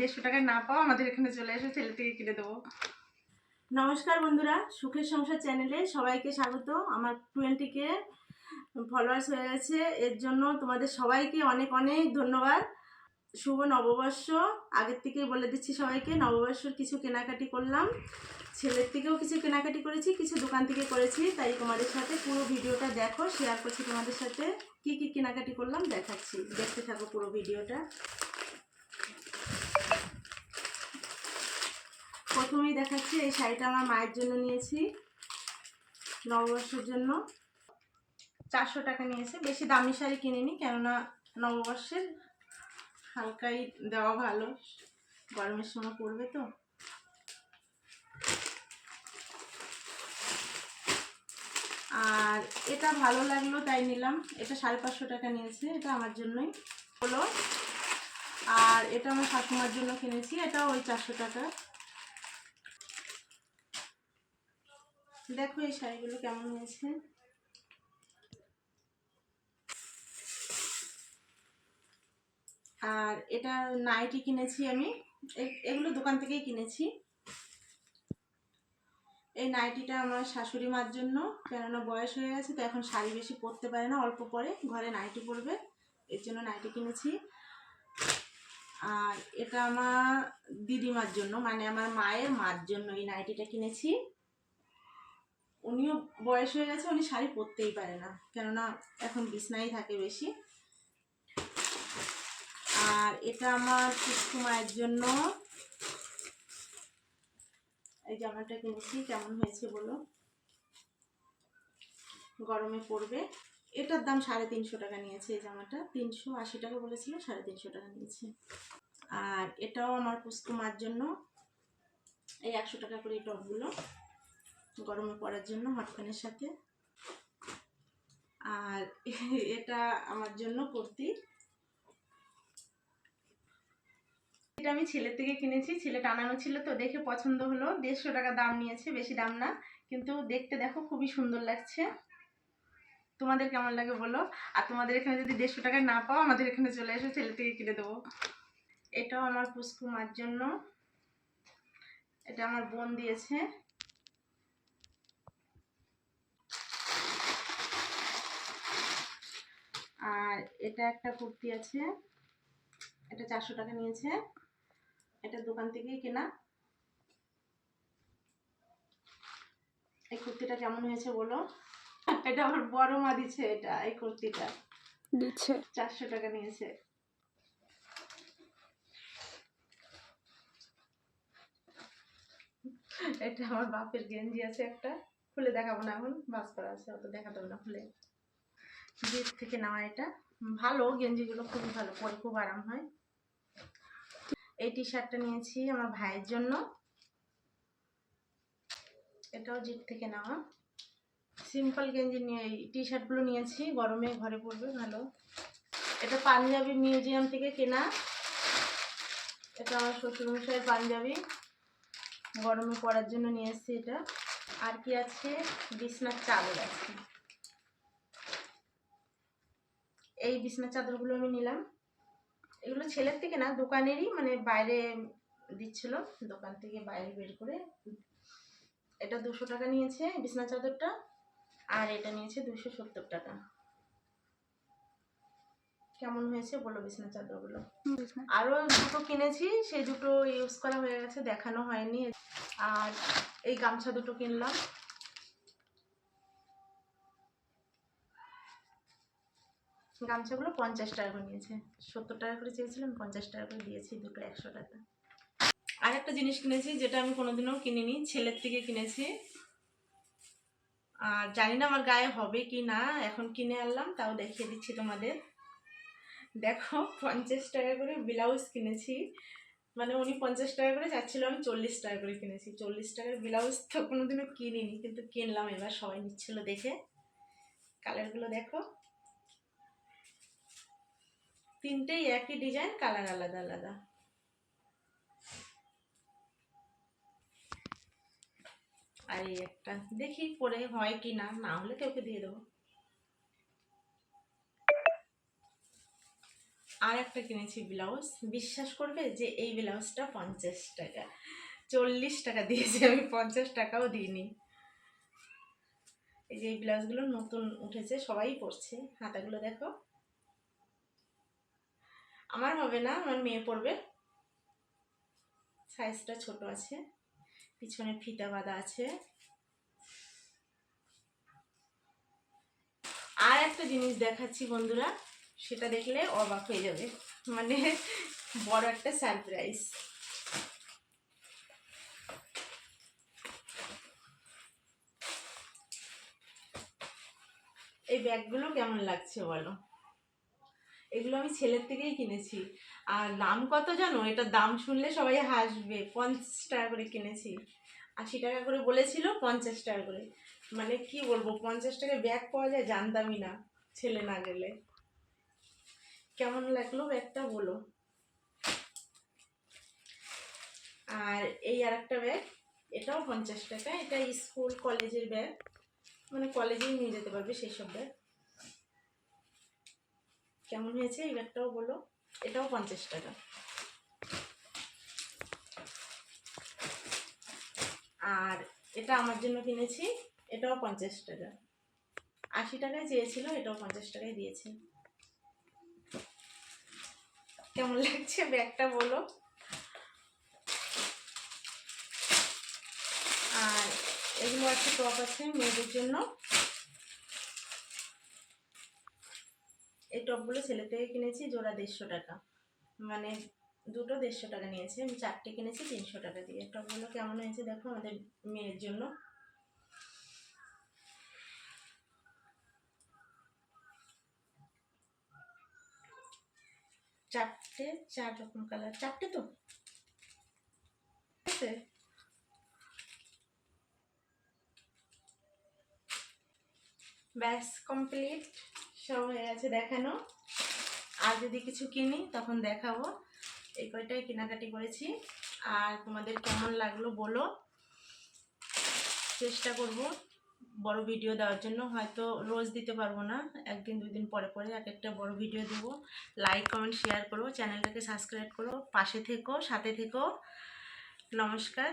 দেড়শো টাকা না পাও, আমাদের এখানে চলে এসে ছেলে থেকে কিনে দেবো। নমস্কার বন্ধুরা, সুখের সংসার চ্যানেলে সবাইকে স্বাগত। আমার টোয়েন্টিকে ফলোয়ার্স হয়ে গেছে। এর জন্য তোমাদের সবাইকে অনেক অনেক ধন্যবাদ। শুভ নববর্ষ। আগের থেকেই বলে দিচ্ছি সবাইকে, নববর্ষর কিছু কেনাকাটি করলাম। ছেলের থেকেও কিছু কেনাকাটি করেছি, কিছু দোকান থেকে করেছি। তাই তোমাদের সাথে পুরো ভিডিওটা দেখো শেয়ার করছি তোমাদের সাথে। কি কি কেনাকাটি করলাম দেখাচ্ছি। দেখতে থাকো পুরো ভিডিওটা। প্রথমেই দেখাচ্ছি এই শাড়িটা আমার মায়ের জন্য নিয়েছি নববর্ষের জন্য। চারশো টাকা নিয়েছে। বেশি দামি শাড়ি কিনিনি, কেননা নববর্ষের হালকাই দেওয়া ভালো। গরমের সময় পড়বে তো। আর এটা ভালো লাগল, তাই নিলাম। এটা সাড়ে পাঁচশো টাকা নিয়েছে, এটা আমার জন্যই। হলো। আর এটা আমার শাশুমার জন্য কিনেছি এটা ওই চারশো টাকা। দেখো এই শাড়িগুলো কেমন হয়েছে। আর এটা নাইটি কিনেছি আমি। এগুলো দোকান থেকেই কিনেছি। এই নাইটিটা আমার শাশুড়ি মার জন্য, কেননা বয়স হয়ে গেছে, তো এখন শাড়ি বেশি পরতে পারে না, অল্প পরে। ঘরে নাইটি পরবে, এর জন্য নাইটি কিনেছি। আর এটা আমার দিদিমার জন্য মানে আমার মায়ের মার জন্য এই নাইটিটা কিনেছি। উনিও বয়স হয়ে গেছে, উনি শাড়ি পরতেই পারে না। কেননা এখন বিছনাই থাকে বেশি। আর এটা আমার পুষ্কু মায়ের জন্য। এই জামাটা কিনেছি, কেমন হয়েছে বলো? গরমে পড়বে এটার দাম সাড়ে তিনশো টাকা নিয়েছে এই জামাটা। তিনশো আশি টাকা বলেছিল, সাড়ে তিনশো টাকা নিয়েছে। আর এটাও আমার পুষ্কু মার জন্য। এই একশো টাকা করে এই টপগুলো। গরমে পড়ার জন্য হট প্যানের সাথে। আর এটা আমার জন্য কুর্তি। এটা আমি ছেলের থেকে কিনেছি, ছেলে টানানো ছিল তো, দেখে পছন্দ হলো। দেড়শো টাকা দাম নিয়েছে, বেশি দাম না, কিন্তু দেখতে দেখো খুবই সুন্দর লাগছে। তোমাদের কেমন লাগে বলো? আর তোমাদের এখানে যদি দেড়শো টাকা না পাও, আমাদের এখানে চলে এসে, ছেলে থেকে কিনে দেবো। এটাও আমার পুষ্কু মার জন্য। এটা আমার বোন দিয়েছে আর এটা একটা কুর্তি আছে। এটা চারশো টাকা নিয়েছে। এটা দোকান থেকেই কেনা। এই কুর্তিটা কেমন হয়েছে বলো? এটা আমার বড় মা দিচ্ছে এটা এই কুর্তিটা। দিচ্ছে। চারশো টাকা নিয়েছে। এটা আমার বাপের গেঞ্জি আছে একটা। খুলে দেখাবো না এখন বাস করা আছে অত দেখাতে হবে না খুলে। জিপ থেকে নেওয়া এটা। ভালো, গেঞ্জিগুলো খুবই ভালো, পরে খুব আরাম হয়। এই টি শার্টটা নিয়েছি আমার ভাইয়ের জন্য। এটাও জিপ থেকে নেওয়া। সিম্পল গেঞ্জি নিয়ে, এই টি শার্টগুলো নিয়েছি, গরমে ঘরে পরবে, ভালো। এটা পাঞ্জাবি মিউজিয়াম থেকে কেনা। এটা আমার শ্বশুরমশাইয়ের পাঞ্জাবি। গরমে পরার জন্য নিয়ে এসেছি এটা। আর কি আছে? বিছনার চাদর আছে। এই বিছনার চাদরগুলো আমি নিলাম। এগুলো ছেলের থেকে না দোকানেরই মানে বাইরে দিচ্ছিল দোকান থেকে বাইরে বের করে। এটা দুশো টাকা নিয়েছে বিছনা চাদরটা আর এটা নিয়েছে দুশো সত্তর টাকা। কেমন হয়েছে বলো বিছনা চাদরগুলো? আরও দুটো কিনেছি সেই দুটো ইউজ করা হয়ে গেছে দেখানো হয়নি। আর এই গামছা দুটো কিনলাম। গামছাগুলো পঞ্চাশ টাকা করে নিয়েছে। সত্তর টাকা করে চেয়েছিলাম, পঞ্চাশ টাকা করে দিয়েছি, দুটো একশো টাকা। আর একটা জিনিস কিনেছি যেটা আমি কোনোদিনও কিনিনি, ছেলের থেকে কিনেছি। আর জানি না আমার গায়ে হবে কি না, এখন কিনে আনলাম, তাও দেখিয়ে দিচ্ছি তোমাদের। দেখো, পঞ্চাশ টাকা করে ব্লাউজ কিনেছি। মানে উনি পঞ্চাশ টাকা করে চাচ্ছিল, আমি চল্লিশ টাকা করে কিনেছি। চল্লিশ টাকার ব্লাউজ তো কোনোদিনও কিনিনি, কিন্তু কিনলাম, এবার সবাই নিচ্ছিল দেখে। কালারগুলো দেখো। তিনটেই একই ডিজাইন, কালার আলাদা আলাদা। আর এই একটা, দেখি পরে হয় কি না না হলে তোকে দিয়ে দেবো। আর একটা কিনেছি ব্লাউজ, বিশ্বাস করবে যে এই ব্লাউজটা পঞ্চাশ টাকা। চল্লিশ টাকা দিয়েছি, আমি পঞ্চাশ টাকাও দিইনি। এই যে এই ব্লাউজগুলো নতুন উঠেছে, সবাই পরছে। হাতাগুলো দেখো। আমার হবে না, আমার মেয়ে পড়বে। সাইজটা ছোট আছে। পিছনে ফিতা বাঁধা আছে। আর একটা জিনিস দেখাচ্ছি বন্ধুরা, সেটা দেখলে অবাক হয়ে যাবে। মানে বড় একটা সারপ্রাইজ এই ব্যাগগুলো কেমন লাগছে বলো? এগুলো আমি ছেলের থেকেই কিনেছি। আর দাম কত জানো? এটার দাম শুনলে সবাই হাসবে, পঞ্চাশ টাকা করে কিনেছি। আশি টাকা করে বলেছিল, পঞ্চাশ টাকা করে। মানে কি বলব, পঞ্চাশ টাকায় ব্যাগ পাওয়া যায়, জানতামই না ছেলে না গেলে। কেমন লাগল ব্যাগটা বলো। আর এই আর একটা ব্যাগ, এটাও পঞ্চাশ টাকা, এটা স্কুল, কলেজের ব্যাগ। মানে কলেজেই নিয়ে যেতে পারবে সেই সব ব্যাগ। কেমন হয়েছে? এই ব্যাগটাও বলো। এটাও পঞ্চাশ টাকা। আর এটা আমার জন্য কিনেছি, এটাও পঞ্চাশ টাকা। আশি টাকায় চেয়েছিল, এটাও পঞ্চাশ টাকায় দিয়েছে। কেমন লাগছে? ব্যাগটা বলো। আর এগুলো একটা টপ আছে মেয়েদের জন্য। এই টপগুলো ছেলে থেকে কিনেছি, জোড়া দেড়শো টাকা। মানে দুটো দেড়শো টাকা নিয়েছে। আমি চারটে কিনেছি, তিনশো টাকা দিয়ে। টপগুলো কেমন হয়েছে দেখো আমাদের মেয়ের জন্য। চারটে, চার রকম কালার। চারটে তো? আছে। ব্যাস কমপ্লিট। সব হয়ে গেছে দেখানো। আর যদি কিছু কিনি, তখন দেখাবো। এই কয়টাই কেনাকাটি করেছি। আর তোমাদের কেমন লাগল বলো। চেষ্টা করব বড় ভিডিও দেওয়ার জন্য। হয়তো রোজ দিতে পারব না। একদিন দুই দিন পরে পরে এক একটা বড় ভিডিও দেবো। লাইক কমেন্ট শেয়ার করো। চ্যানেলটাকে সাবস্ক্রাইব করো। পাশে থেকো, সাথে থেকো। নমস্কার।